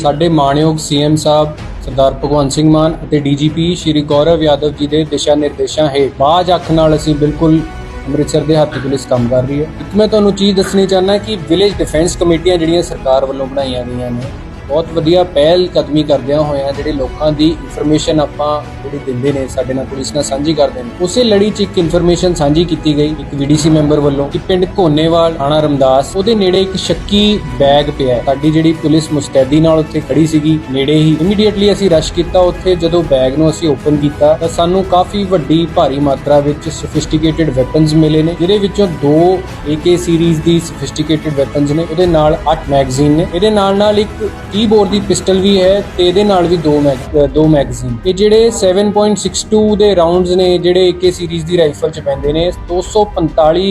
ਸਾਡੇ ਮਾਣਯੋਗ ਸੀਐਮ ਸਾਹਿਬ, ਸਰਦਾਰ ਭਗਵੰਤ ਸਿੰਘ ਮਾਨ ਅਤੇ ਡੀਜੀਪੀ ਸ਼੍ਰੀ ਗੌਰਵ ਯਾਦਵ ਜੀ ਦੇ ਦਿਸ਼ਾ ਨਿਰਦੇਸ਼ਾਂ ਹੇਠ ਬਾਜ ਅੱਖ ਨਾਲ ਅਸੀਂ ਬਿਲਕੁਲ ਅੰਮ੍ਰਿਤਸਰ ਦੇ ਹੱਥ ਪੁਲਿਸ ਕੰਮ ਕਰ ਰਹੀ ਹੈ। ਇੱਕ ਮੈਂ ਤੁਹਾਨੂੰ ਚੀਜ਼ ਦੱਸਣੀ ਚਾਹੁੰਦਾ ਕਿ ਵਿਲੇਜ ਡਿਫੈਂਸ ਕਮੇਟੀਆਂ ਜਿਹੜੀਆਂ ਸਰਕਾਰ ਵੱਲੋਂ ਬਣਾਈਆਂ ਗਈਆਂ ਨੇ ਬਹੁਤ ਵਧੀਆ ਪਹਿਲ ਕਦਮੀ ਕਰਦਿਆਂ ਹੋਇਆਂ ਜਿਹੜੇ ਲੋਕਾਂ ਦੀ ਇਨਫੋਰਮੇਸ਼ਨ ਆਪਾਂ ਜਿਹੜੀ ਦਿੰਦੇ ਨੇ, ਸਾਡੇ ਨਾਲ ਪੁਲਿਸ ਨਾਲ ਸਾਂਝੀ ਕਰਦੇ ਨੇ। ਉਸੇ ਲੜੀ 'ਚ ਇੱਕ ਇਨਫੋਰਮੇਸ਼ਨ ਸਾਂਝੀ ਕੀਤੀ ਗਈ, ਇੱਕ ਵੀਡੀਸੀ ਮੈਂਬਰ ਵੱਲੋਂ ਕਿ ਪਿੰਡ ਕੋਨੇਵਾਲ ਥਾਣਾ ਰਮਦਾਸ, ਉਹਦੇ ਨੇੜੇ ਇੱਕ ਸ਼ੱਕੀ ਬੈਗ ਪਿਆ ਹੈ। ਸਾਡੀ ਜਿਹੜੀ ਪੁਲਿਸ ਮੁਸਤੈਦੀ ਨਾਲ ਉੱਥੇ ਖੜੀ ਸੀਗੀ, ਨੇੜੇ ਹੀ ਇਮੀਡੀਏਟਲੀ ਅਸੀਂ ਰਸ਼ ਕੀਤਾ ਉੱਥੇ। ਜਦੋਂ ਬੈਗ ਨੂੰ ਅਸੀਂ ਓਪਨ ਕੀਤਾ ਤਾਂ ਸਾਨੂੰ ਕਾਫੀ ਵੱਡੀ ਭਾਰੀ ਮਾਤਰਾ ਵਿੱਚ ਸੋਫਿਸਟੀਕੇਟਿਡ ਵੈਪਨਸ ਮਿਲੇ ਨੇ, ਜਿਹਦੇ ਵਿੱਚੋਂ ਦੋ AK ਸੀਰੀਜ਼ ਦੀ ਸੋਫਿਸਟੀਕੇਟਿਡ ਵੈਪਨਸ ਨੇ, ਉਹਦੇ ਨਾਲ 8 ਮੈਗਜ਼ੀਨ ਨੇ। ਇਹਦੇ ਨਾਲ ਨਾਲ ਇੱਕ ਕੀਬੋਰਡ ਦੀ ਪਿਸਟਲ ਵੀ ਹੈ ਤੇ ਇਹਦੇ ਨਾਲ ਵੀ ਦੋ ਮੈਗ ਦੋ ਮੈਗਜ਼ੀਨ ਇਹ ਜਿਹੜੇ 7.62 ਦੇ ਰਾਉਂਡਸ ਨੇ, ਜਿਹੜੇ AK ਸੀਰੀਜ਼ ਦੀ ਰਾਈਫਲ ਚ ਪੈਂਦੇ ਨੇ 245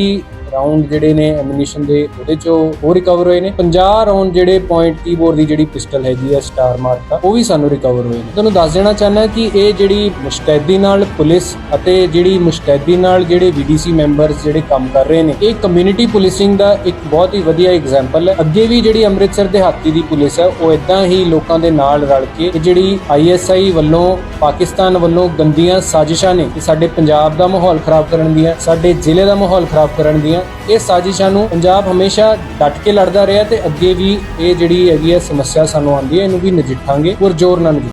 ਰਾਉਂਡ ਜਿਹੜੇ ਨੇ ਐਮੂਨੀਸ਼ਨ ਦੇ, ਉਹਦੇ ਚੋਂ ਉਹ ਰਿਕਵਰ ਹੋਏ ਨੇ। 50 ਰਾਉਂਡ ਜਿਹੜੇ ਪੁਆਇੰਟ ਕੀਬੋਰਡ ਦੀ ਜਿਹੜੀ ਪਿਸਟਲ ਹੈਗੀ ਆ ਸਟਾਰ ਮਾਰਕ ਦਾ ਉਹ ਵੀ ਸਾਨੂੰ ਰਿਕਵਰ ਹੋਏ ਨੇ। ਤੁਹਾਨੂੰ ਦੱਸ ਦੇਣਾ ਚਾਹੁੰਦਾ ਕਿ ਇਹ ਜਿਹੜੀ ਮੁਸ਼ਤੈਦੀ ਨਾਲ ਪੁਲਿਸ ਅਤੇ ਜਿਹੜੀ ਮੁਸ਼ਤੈਦੀ ਨਾਲ ਜਿਹੜੇ ਵੀਡੀਸੀ ਮੈਂਬਰਸ ਜਿਹੜੇ ਕੰਮ ਕਰ ਰਹੇ ਨੇ, ਇਹ ਕਮਿਊਨਿਟੀ ਪੁਲਿਸਿੰਗ ਦਾ ਇੱਕ ਬਹੁਤ ਹੀ ਵਧੀਆ ਐਗਜ਼ਾਮਪਲ ਹੈ। ਅੱਗੇ ਵੀ ਜਿਹੜੀ ਅੰਮ੍ਰਿਤਸਰ ਦਿਹਾਤੀ ਦੀ ਪੁਲਿਸ ਹੈ, ਉਹ ਇਦਾਂ ਹੀ ਲੋਕਾਂ ਦੇ ਨਾਲ ਰਲ ਕੇ ਇਹ ਜਿਹੜੀ ਆਈਐਸਆਈ ਵੱਲੋਂ, ਪਾਕਿਸਤਾਨ ਵੱਲੋਂ ਗੰਦੀਆਂ ਸਾਜ਼ਿਸ਼ਾਂ ਨੇ ਸਾਡੇ ਪੰਜਾਬ ਦਾ ਮਾਹੌਲ ਖਰਾਬ ਕਰਨ ਦੀਆਂ, ਸਾਡੇ ਜ਼ਿਲ੍ਹੇ ਦਾ ਮਾਹੌਲ ਖਰਾਬ ਕਰਨ ਦੀਆਂ ਇਹ ਸਾਜ਼ਿਸ਼ਾਂ ਨੂੰ ਪੰਜਾਬ ਹਮੇਸ਼ਾ ਡਟ ਕੇ ਲੜਦਾ ਰਿਹਾ ਤੇ ਅੱਗੇ ਵੀ ਇਹ ਜਿਹੜੀ ਹੈਗੀ ਹੈ ਸਮੱਸਿਆ ਸਾਨੂੰ ਆਉਂਦੀ ਹੈ, ਇਹਨੂੰ ਵੀ ਨਜਿੱਠਾਂਗੇ ਔਰ ਜ਼ੋਰ ਨਾਲ ਨਜਿੱਠਾਂਗੇ।